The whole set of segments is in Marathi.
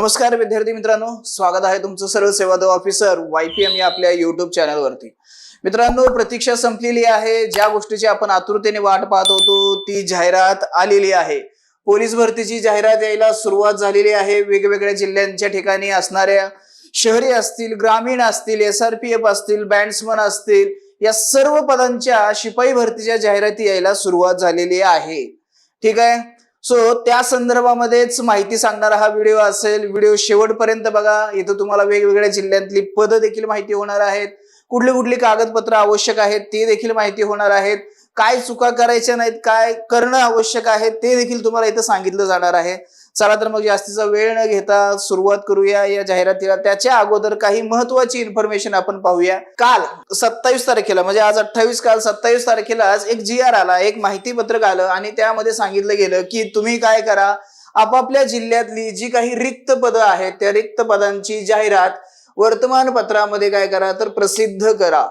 नमस्कार विद्यार्थी मित्रांनो. स्वागत आहे तुमचं सर्व सेवा द ऑफिसर वायपीएम या आपल्या युट्यूब चॅनलवरती. मित्रांनो प्रतीक्षा संपलेली आहे. ज्या गोष्टीची आपण आतुरतेने वाट पाहत होतो ती जाहिरात आलेली आहे. पोलीस भरतीची जाहिरात यायला सुरुवात झालेली आहे. वेगवेगळ्या जिल्ह्यांच्या ठिकाणी असणाऱ्या शहरी असतील ग्रामीण असतील एस आर पी एफ असतील बँड्समन असतील या सर्व पदांच्या शिपाई भरतीच्या जाहिराती यायला सुरुवात झालेली आहे. ठीक आहे? सो त्या संदर्भामध्येच माहिती सांगणारा हा व्हिडिओ असेल व्हिडिओ शेवटपर्यंत बघा. इथं तुम्हाला वेगवेगळ्या जिल्ह्यातली पदं देखील माहिती होणार आहेत. कुठली कुठली कागदपत्र आवश्यक आहेत ते देखील माहिती होणार आहेत. काय चुका करायच्या नाहीत काय करणं आवश्यक आहे ते देखील तुम्हाला इथं सांगितलं जाणार आहे. चला तर मग जास्तीचा वेळ न घेता सुरुवात करूया या जाहिरातीला. त्याच्या अगोदर काही महत्वाची इन्फॉर्मेशन आपण पाहूया. काल सत्तावीस तारखेला म्हणजे आज अठ्ठावीस काल सत्तावीस तारखेला आज एक जी आर आला एक माहिती पत्रक आलं आणि त्यामध्ये सांगितलं गेलं की तुम्ही काय करा आपापल्या जिल्ह्यातली जी काही रिक्त पदं आहेत त्या रिक्त पदांची जाहिरात वर्तमानपत्रामध्ये काय करा तर प्रसिद्ध करा.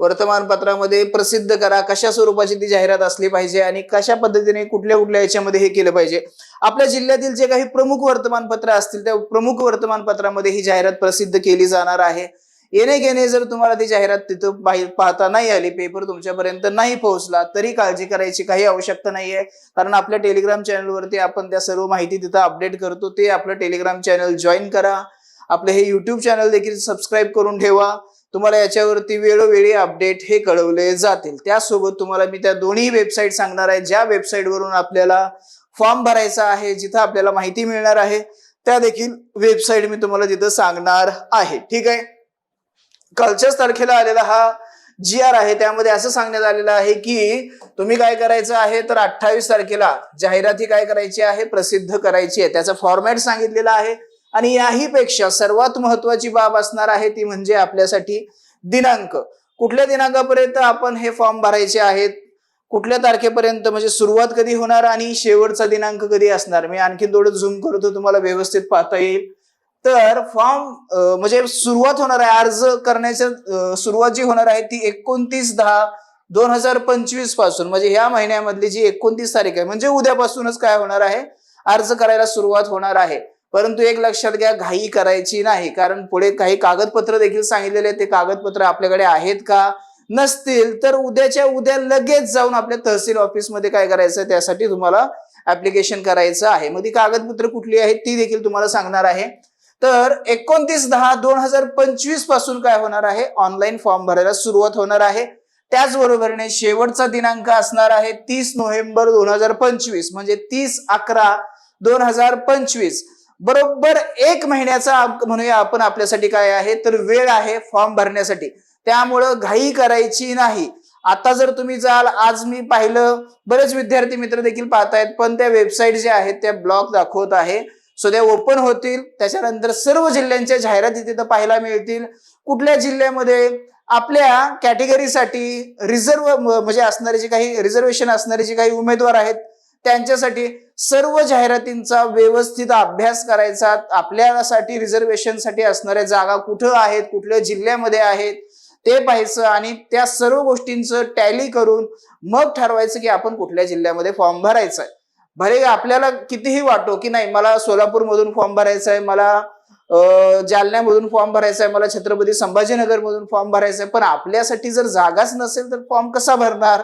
वर्तमानपत्रामध्ये प्रसिद्ध करा. कशा स्वरूपाची ती जाहिरात असली पाहिजे आणि कशा पद्धतीने कुठल्या कुठल्या याच्यामध्ये हे केलं पाहिजे? आपल्या जिल्ह्यातील जे काही प्रमुख वर्तमानपत्र असतील त्या प्रमुख वर्तमानपत्रामध्ये ही जाहिरात प्रसिद्ध केली जाणार आहे. येणे घेणे जर तुम्हाला ती जाहिरात तिथं बाहेर पाहता नाही आली पेपर तुमच्यापर्यंत नाही पोहोचला तरी काळजी करायची काही आवश्यकता नाहीये. कारण आपल्या टेलिग्राम चॅनलवरती आपण त्या सर्व माहिती तिथं अपडेट करतो ते आपलं टेलिग्राम चॅनल जॉईन करा. आपलं हे युट्यूब चॅनल देखील सबस्क्राईब करून ठेवा. तुम्हाला याच्यावरती वेळोवेळी अपडेट हे कळवले जातील. त्यासोबत तुम्हाला मी त्या दोन्ही वेबसाईट सांगणार आहे. ज्या वेबसाईटवरून आपल्याला फॉर्म भरायचा आहे जिथं आपल्याला माहिती मिळणार आहे त्या देखील वेबसाईट मी तुम्हाला तिथं सांगणार आहे. ठीक आहे? कालच्याच तारखेला आलेला हा जी आर आहे. त्यामध्ये असं सांगण्यात आलेलं आहे की तुम्ही काय करायचं आहे तर अठ्ठावीस तारखेला जाहिराती काय करायची आहे प्रसिद्ध करायची आहे. त्याचा फॉर्मॅट सांगितलेला आहे. आणि याही पेक्षा सर्वात महत्वाची बाब असणार आहे ती म्हणजे आपल्यासाठी दिनांक. कुठल्या दिनांकापर्यंत आपण हे फॉर्म भरायचे आहेत? कुठल्या तारखेपर्यंत? म्हणजे सुरुवात कधी होणार आणि शेवटचा दिनांक कधी असणार? मी आणखी थोडं झूम करतो तुम्हाला व्यवस्थित पाहता येईल. तर फॉर्म म्हणजे सुरुवात होणार आहे अर्ज करण्याच्या सुरुवात जी होणार आहे ती एकोणतीस दहा दोन हजार पंचवीसपासून. म्हणजे ह्या महिन्यामधली जी एकोणतीस तारीख आहे म्हणजे उद्यापासूनच काय होणार आहे? अर्ज करायला सुरुवात होणार आहे. परंतु एक लक्षात घ्या घाई करायची नाही. कारण पुढे काही कागदपत्र देखील सांगितलेले ते कागदपत्र आपल्याकडे आहेत का? नसतील. तर उद्याच्या उद्या लगेच जाऊन आपल्या तहसील ऑफिसमध्ये काय करायचं त्यासाठी तुम्हाला ऍप्लिकेशन करायचं आहे. मग ती कागदपत्र कुठली आहेत ती देखील तुम्हाला सांगणार आहे. तर एकोणतीस दहा दोन हजार पंचवीसपासून काय होणार आहे? ऑनलाईन फॉर्म भरायला सुरुवात होणार आहे. त्याचबरोबरीने शेवटचा दिनांक असणार आहे तीस नोव्हेंबर दोन हजार पंचवीस. म्हणजे तीस अकरा दोन हजार पंचवीस. बरोबर एक महिन्याचा म्हणूया आपण आपल्यासाठी काय आहे? तर वेळ आहे फॉर्म भरण्यासाठी. त्यामुळं घाई करायची नाही. आता जर तुम्ही जाल आज मी पाहिलं बरेच विद्यार्थी मित्र देखील पाहतायत पण त्या वेबसाईट ज्या आहेत त्या ब्लॉक दाखवत आहे. सो त्या ओपन होतील. त्याच्यानंतर सर्व जिल्ह्यांच्या जाहिराती तिथं पाहायला मिळतील. कुठल्या जिल्ह्यामध्ये आपल्या कॅटेगरीसाठी रिझर्व म्हणजे असणारे जे काही रिझर्वेशन असणारे जे काही उमेदवार आहेत त्यांच्यासाठी सर्व जाहिरातींचा व्यवस्थित अभ्यास करायचा आपल्यासाठी रिझर्वेशनसाठी असणाऱ्या जागा कुठं आहेत कुठल्या जिल्ह्यामध्ये आहेत ते पाहायचं आणि त्या सर्व गोष्टींचं टॅली करून मग ठरवायचं की आपण कुठल्या जिल्ह्यामध्ये फॉर्म भरायचा आहे भले आपल्याला कितीही वाटो की नाही मला सोलापूर मधून फॉर्म भरायचा आहे मला जालन्यामधून फॉर्म भरायचा आहे मला छत्रपती संभाजीनगर मधून फॉर्म भरायचा आहे पण आपल्यासाठी जर जागाच नसेल तर फॉर्म कसा भरणार?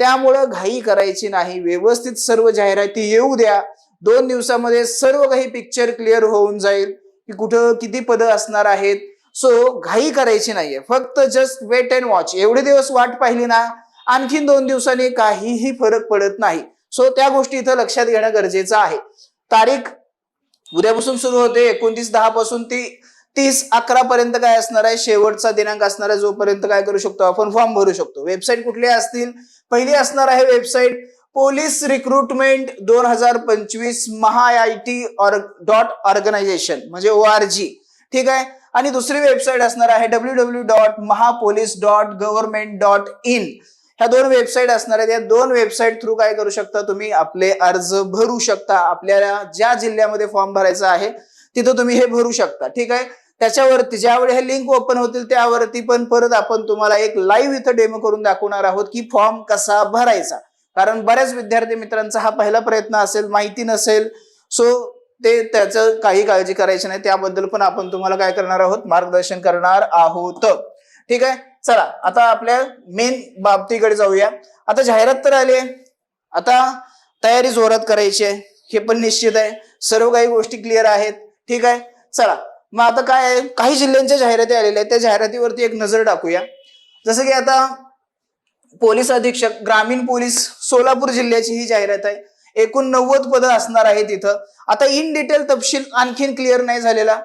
त्यामुळं घाई करायची नाही. व्यवस्थित सर्व जाहिराती येऊ द्या. दोन दिवसामध्ये सर्व काही पिक्चर क्लिअर होऊन जाईल की कुठं किती पदं असणार आहेत. सो घाई करायची नाहीये. फक्त जस्ट वेट अँड वॉच एवढे दिवस वाट पाहिली ना आणखीन दोन दिवसांनी काहीही फरक पडत नाही. सो त्या गोष्टी इथं लक्षात घेणं गरजेचं आहे. तारीख उद्यापासून सुरू होते. एकोणतीस दहा पासून ती तीस अकरा पर्यंत काय असणार आहे? शेवटचा दिनांक असणार आहे जोपर्यंत काय करू शकतो आपण फॉर्म भरू शकतो. वेबसाईट कुठली असतील? पहिली असणार आहे वेबसाईट पोलीस रिक्रुटमेंट दोन हजार पंचवीस Maha I T dot organisation म्हणजे ओ आर जी ठीक आहे? आणि दुसरी वेबसाईट असणार आहे डब्ल्यू डब्ल्यू डॉट महापोलीस डॉट गव्हर्नमेंट डॉट इन ह्या दोन वेबसाईट असणार आहेत. या दोन वेबसाईट थ्रू काय करू शकता तुम्ही? आपले अर्ज भरू शकता. आपल्याला ज्या जिल्ह्यामध्ये फॉर्म भरायचा आहे तिथं तुम्ही हे भरू शकता. ठीक आहे? त्याच्यावरती ज्यावेळी हे लिंक ओपन होतील त्यावरती पण परत आपण तुम्हाला एक लाईव्ह इथं डेमो करून दाखवणार आहोत की फॉर्म कसा भरायचा. कारण बऱ्याच विद्यार्थी मित्रांचा हा पहिला प्रयत्न असेल माहिती नसेल. सो ते त्याचं काही काळजी करायची नाही. त्याबद्दल पण आपण तुम्हाला काय करणार आहोत? मार्गदर्शन करणार आहोत. ठीक आहे? चला आता आपल्या मेन बाबतीकडे जाऊया. आता जाहिरात तर आली आहे. आता तयारी जोरात करायची आहे. हे पण निश्चित आहे. सर्व काही गोष्टी क्लिअर आहेत. ठीक आहे? चला मग आता काय आहे काही जिल्ह्यांच्या जाहिराती आलेल्या आहेत. त्या जाहिरातीवरती एक नजर टाकूया. जसं की आता पोलीस अधीक्षक ग्रामीण पोलीस सोलापूर जिल्ह्याची ही जाहिरात आहे. एकूण नव्वद पदं असणार आहेत तिथं आता इन डिटेल तपशील आणखीन क्लिअर नाही झालेला.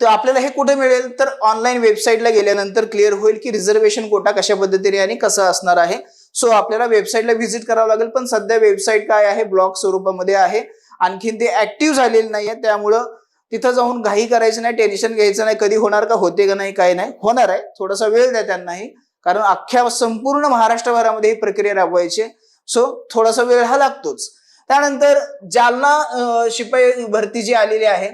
तर आपल्याला हे कुठे मिळेल? तर ऑनलाईन वेबसाईटला गेल्यानंतर क्लिअर होईल की रिझर्वेशन कोटा कशा पद्धतीने आणि कसं असणार आहे. सो आपल्याला वेबसाईटला व्हिजिट करावं लागेल पण सध्या वेबसाईट काय आहे? ब्लॉक स्वरूपामध्ये आहे. आणखीन ते ऍक्टिव्ह झालेलं नाहीये त्यामुळं तिथं जाऊन घाई करायची नाही टेन्शन घ्यायचं नाही कधी होणार का होते का नाही काय नाही. होणार आहे. थोडासा वेळ द्या त्यांनाही. कारण अख्ख्या संपूर्ण महाराष्ट्रभरामध्ये ही प्रक्रिया राबवायची सो थोडासा वेळ हा लागतोच. त्यानंतर जालना शिपाई भरती जी आलेली आहे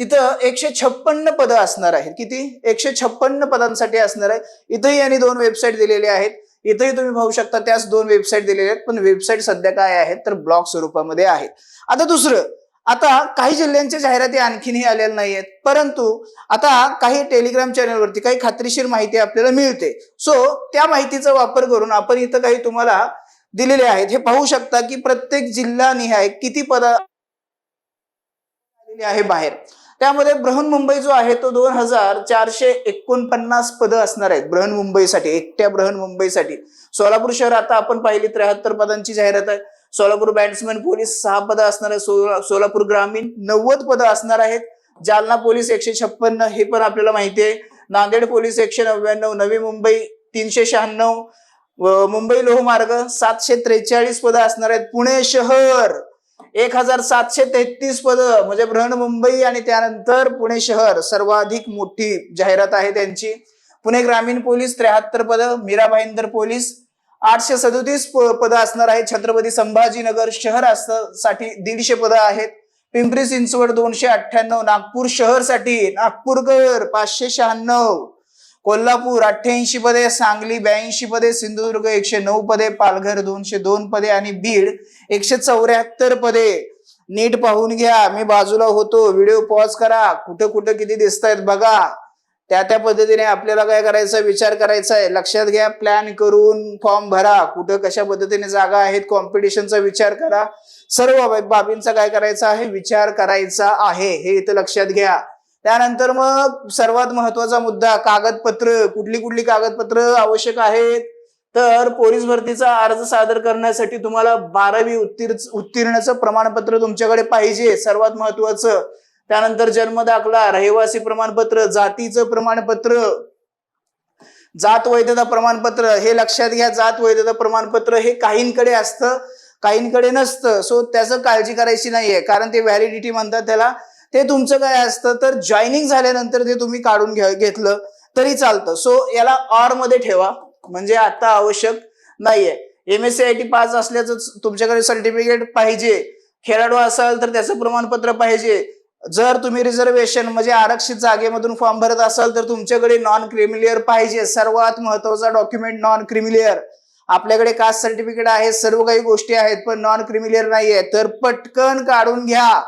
तिथं एकशे छप्पन्न पदं असणार आहेत. किती? एकशे छप्पन्न पदांसाठी असणार आहे. इथंही यांनी दोन वेबसाईट दिलेले आहेत. इथंही तुम्ही पाहू शकता त्याच दोन वेबसाईट दिलेल्या आहेत. पण वेबसाईट सध्या काय आहेत? तर ब्लॉग स्वरूपामध्ये आहेत. आता दुसरं आता काही जिल्ह्यांच्या जाहिराती आणखीनही आलेल्या नाही आहेत परंतु आता काही टेलिग्राम चॅनलवरती काही खात्रीशीर माहिती आपल्याला मिळते. सो त्या माहितीचा वापर करून आपण इथं काही तुम्हाला दिलेले आहेत. हे पाहू शकता की प्रत्येक जिल्हा निहाय किती पद आलेली आहे बाहेर. त्यामध्ये बृहन्मुंबई जो आहे तो दोन हजार चारशे एकोणपन्नास पदं असणार आहेत बृहन्मुंबईसाठी एकट्या बृहन्मुंबईसाठी सोलापूर शहर आता आपण पाहिली त्र्याहत्तर पदांची जाहिरात आहे. सोलापूर बॅट्समॅन पोलीस सहा पदं असणार आहे सोलापूर ग्रामीण नव्वद पदं असणार आहेत. जालना पोलीस एकशे छप्पन्न हे पण आपल्याला माहिती आहे. नांदेड पोलीस एकशे नव्याण्णव नवी मुंबई तीनशे शहाण्णव मुंबई लोहमार्ग सातशे त्रेचाळीस पदं असणार आहेत. पुणे शहर एक हजार सातशे तेहतीस पदं म्हणजे बृहन्मुंबई आणि त्यानंतर पुणे शहर सर्वाधिक मोठी जाहिरात आहे त्यांची. पुणे ग्रामीण पोलीस त्र्याहत्तर पदं मीरा भाईंदर पोलीस आठशे सदोतीस पदं असणार आहेत. छत्रपती संभाजीनगर शहर अस- साठी दीडशे पदं आहेत. पिंपरी चिंचवड दोनशे अठ्ठ्याण्णव नागपूर शहरसाठी नागपूरकर पाचशे शहाण्णव कोल्हापूर अठ्ठ्याऐंशी पदे सांगली ब्याऐंशी पदे सिंधुदुर्ग एकशे नऊ पदे पालघर दोनशे दोन पदे आणि बीड एकशे चौऱ्याहत्तर पदे. नीट पाहून घ्या. मी बाजूला होतो. व्हिडिओ पॉज करा. कुठं कुठं किती दिसत आहेत बघा. त्या त्या पद्धतीने आपल्याला काय करायचं विचार करायचा आहे लक्षात घ्या प्लॅन करून फॉर्म भरा. कुठं कशा पद्धतीने जागा आहेत कॉम्पिटिशनचा विचार करा. सर्व बाब- बाबींचा काय करायचा आहे? विचार करायचा आहे. हे इथं लक्षात घ्या. त्यानंतर मग सर्वात महत्त्वाचा मुद्दा कागदपत्र. कुठली कुठली कागदपत्र आवश्यक आहेत? तर पोलीस भरतीचा अर्ज सादर करण्यासाठी तुम्हाला बारावी उत्तीर्ण उत्तीर्णाचं प्रमाणपत्र तुमच्याकडे पाहिजे. सर्वात महत्वाचं. त्यानंतर जन्म दाखला रहिवासी प्रमाणपत्र जातीचं प्रमाणपत्र जात वैधता प्रमाणपत्र हे लक्षात घ्या जात वैधता प्रमाणपत्र हे काहींकडे असतं काहींकडे नसतं. सो त्याचं काळजी करायची नाहीये. कारण ते व्हॅलिडिटी म्हणतात त्याला ते तुमचं काय असतं तर जॉईनिंग झाल्यानंतर ते तुम्ही काढून घ्या घेतलं तरी चालतं. सो याला ऑरमध्ये ठेवा. म्हणजे आता आवश्यक नाहीये. M S C I T pass असल्याचं तुमच्याकडे सर्टिफिकेट पाहिजे. खेळाडू असाल तर त्याचं प्रमाणपत्र पाहिजे. जर तुम्ही रिझर्वेशन म्हणजे आरक्षित जागेमधून फॉर्म भरत असाल तर तुमच्याकडे नॉन क्रिमिलियर पाहिजे. सर्वात महत्त्वाचा डॉक्युमेंट नॉन क्रिमिलियर आपल्याकडे कास्ट सर्टिफिकेट आहे सर्व काही गोष्टी आहेत पण नॉन क्रिमिलियर नाहीये. तर पटकन काढून घ्या.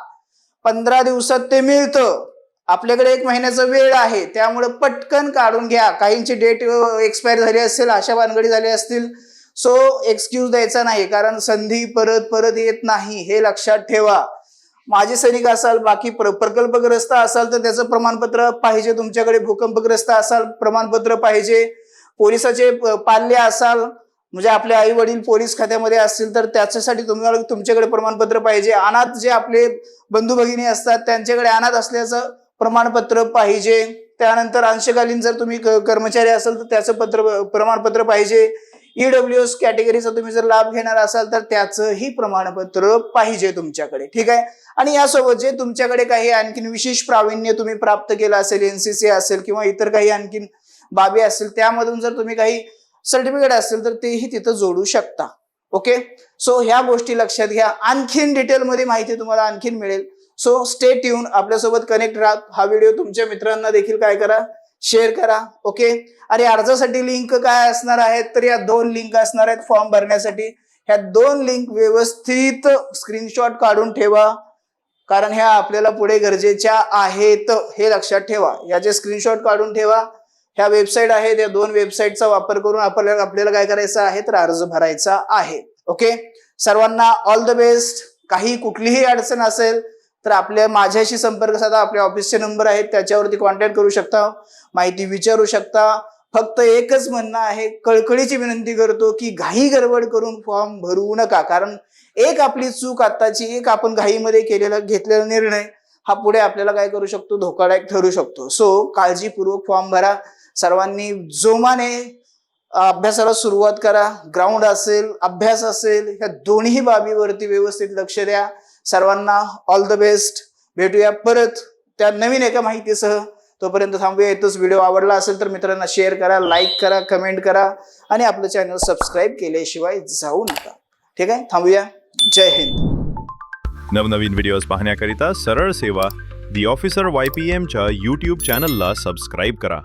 पंधरा दिवसात ते मिळतं. आपल्याकडे एक महिन्याचा वेळ आहे त्यामुळे पटकन काढून घ्या. काहींची डेट एक्सपायर झाली असेल अशा भानगडी झाली असतील सो एक्सक्यूज द्यायचा नाही कारण संधी परत परत येत नाही हे लक्षात ठेवा. माजी सैनिक असाल बाकी प्र- प्रकल्पग्रस्त असाल तर त्याचं प्रमाणपत्र पाहिजे तुमच्याकडे भूकंपग्रस्त असाल प्रमाणपत्र पाहिजे. पोलिसाचे पाल्य असाल म्हणजे आपले आई वडील पोलीस खात्यामध्ये असतील तर त्याच्यासाठी तुम्हाला तुमच्याकडे प्रमाणपत्र पाहिजे. अनाथ जे आपले बंधू भगिनी असतात त्यांच्याकडे अनाथ असल्याचं प्रमाणपत्र पाहिजे. त्यानंतर अंशकालीन जर तुम्ही क- कर्मचारी असाल तर त्याचं पत्र प्रमाणपत्र पाहिजे. ईडब्ल्यू एस कॅटेगरीचा तुम्ही जर लाभ घेणार असाल तर त्याचंही प्रमाणपत्र पाहिजे तुमच्याकडे ठीक आहे? आणि यासोबत जे तुमच्याकडे काही आणखीन विशेष प्रावीण्य तुम्ही प्राप्त केलं असेल एनसीसी असेल किंवा इतर काही आणखीन बाबी असतील त्यामधून जर तुम्ही काही सर्टिफिकेट असेल तर तेही तिथं जोडू शकता ओके? सो ह्या गोष्टी लक्षात घ्या. आणखीन डिटेलमध्ये माहिती तुम्हाला आणखीन मिळेल. सो स्टे ट्यून आपल्यासोबत कनेक्ट राहा. हा व्हिडिओ तुमच्या मित्रांना देखील काय करा. शेअर करा ओके आणि अर्जासाठी लिंक काय असणार आहेत? तर या दोन लिंक असणार आहेत फॉर्म भरण्यासाठी. ह्या दोन लिंक व्यवस्थित स्क्रीनशॉट काढून ठेवा. कारण ह्या आपल्याला पुढे गरजेच्या आहेत हे लक्षात ठेवा. याचे स्क्रीनशॉट काढून ठेवा. ह्या वेबसाईट आहेत या दोन वेबसाईटचा वापर करून आपल्याला आपल्याला काय करायचं आहे? तर अर्ज भरायचा आहे. ओके सर्वांना ऑल द बेस्ट काही कुठलीही अडचण असेल तर आपल्या माझ्याशी संपर्क साधा. आपल्या ऑफिसचे नंबर आहेत त्याच्यावरती कॉन्टॅक्ट करू शकता. माहिती विचारू शकता. फक्त एकच म्हणणं आहे कळकळीची विनंती करतो की घाई गडबड करून फॉर्म भरू नका. कारण एक आपली चूक आत्ताची एक आपण घाईमध्ये केलेला घेतलेला निर्णय हा पुढे आपल्याला काय करू शकतो? धोकादायक ठरू शकतो. सो काळजीपूर्वक फॉर्म भरा. सर्वांनी जोमाने अभ्यासाला सुरुवात करा. ग्राउंड असेल अभ्यास असेल ह्या दोन्ही बाबीवरती व्यवस्थित लक्ष द्या. सर्वांना ऑल द बेस्ट भेटूया परत त्या नवीन एका माहितीसह. तोपर्यंत थांबूया. इथंच व्हिडिओ आवडला असेल तर मित्रांना शेअर करा लाईक करा कमेंट करा आणि आपलं चॅनल सबस्क्राईब केल्याशिवाय जाऊ नका. ठीक आहे? थांबूया. जय हिंद. नवनवीन व्हिडिओज पाहण्याकरिता सरळ सेवा दी ऑफिसर वाय पी एमच्या यूट्यूब चॅनलला सबस्क्राईब करा.